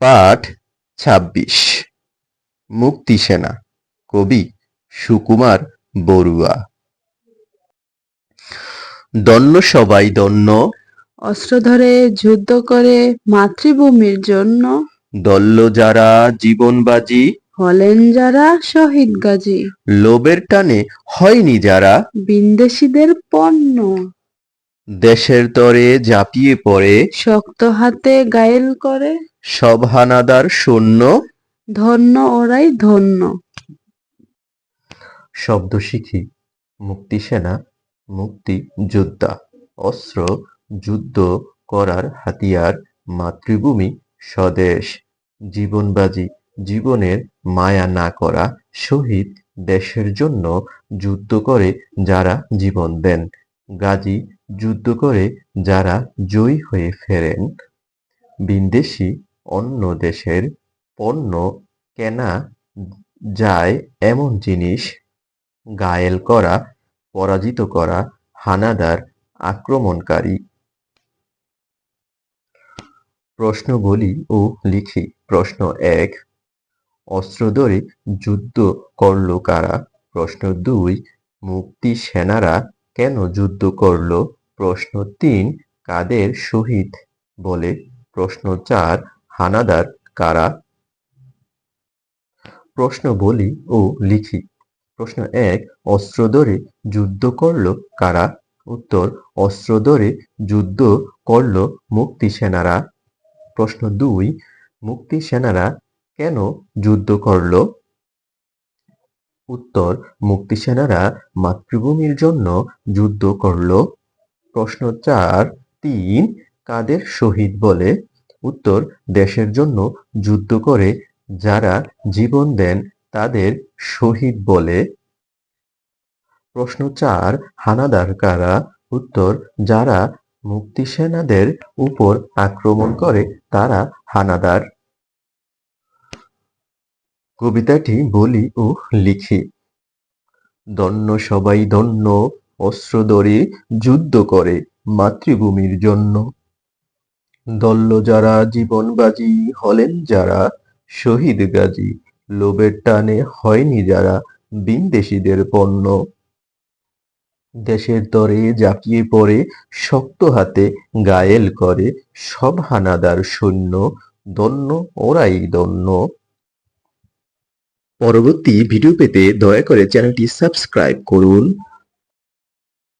পাঠ ছাব্বিশ। মুক্তি সেনা কবি সুকুমার বড়ুয়া। দন্য সবাই দন্য অস্ত্র ধরে যুদ্ধ করে মাতৃভূমির জন্য। দল্ল যারা জীবনবাজি হলেন যারা শহীদ গাজী। লোভের টানে হয়নি যারা। বিন্দেশীদের পণ্য। দেশের তরে ঝাঁপিয়ে পড়ে। শক্ত হাতে গায়েল করে। সব হানাদার সৈন্য ধন্য ওরাই ধন্য। শব্দ শিখি মুক্তি সেনা মুক্তি যোদ্ধা অস্ত্র যুদ্ধ করার হাতিয়ার মাতৃভূমি স্বদেশ। জীবনবাজি জীবনের মায়া না করা শহীদ দেশের জন্য যুদ্ধ করে যারা জীবন দেন। গাজী যুদ্ধ করে যারা জয়ী হয়ে ফেরেন। বিন্দেশি অন্য দেশের পণ্য কেনা যায় এমন জিনিস, গায়েল করা, পরাজিত করা, হানাদার, আক্রমণকারী। প্রশ্ন বলি ও লিখি। প্রশ্ন এক অস্ত্র ধরে যুদ্ধ করল কারা? প্রশ্ন দুই, মুক্তি সেনারা কেন যুদ্ধ করল? প্রশ্ন তিন, কাদের শহীদ বলে প্রশ্ন চার, হানাদার কারা? প্রশ্ন বলি ও লিখি। প্রশ্ন এক অস্ত্র ধরে যুদ্ধ করল কারা? উত্তর অস্ত্র ধরে যুদ্ধ করল মুক্তি সেনারা প্রশ্ন দুই মুক্তি সেনারা কেন যুদ্ধ করল? উত্তর মুক্তি সেনারা মাতৃভূমির জন্য যুদ্ধ করল। প্রশ্ন চার, তিন, কাদের শহীদ বলে? উত্তর, দেশের জন্য যুদ্ধ করে যারা জীবন দেন তাদের শহীদ বলে। প্রশ্ন চার, হানাদার কারা? উত্তর, যারা মুক্তি সেনাদের উপর আক্রমণ করে তারা হানাদার। কবিতাটি বলি ও লিখি। দন্য সবাই দন্য অস্ত্র ধরে যুদ্ধ করে মাতৃভূমির জন্য। দল্ল যারা জীবনবাজি হলেন যারা শহীদ গাজী, লোভের টানে হয়নি যারা বিনদেশীদের পণ্য। দেশের তরে ঝাঁপিয়ে পড়ে, শক্ত হাতে গায়েল করে সব হানাদার সৈন্য, দন্য ওরাই দন্য। পরবর্তী ভিডিও পেতে দয়া করে চ্যানেলটি সাবস্ক্রাইব করুন।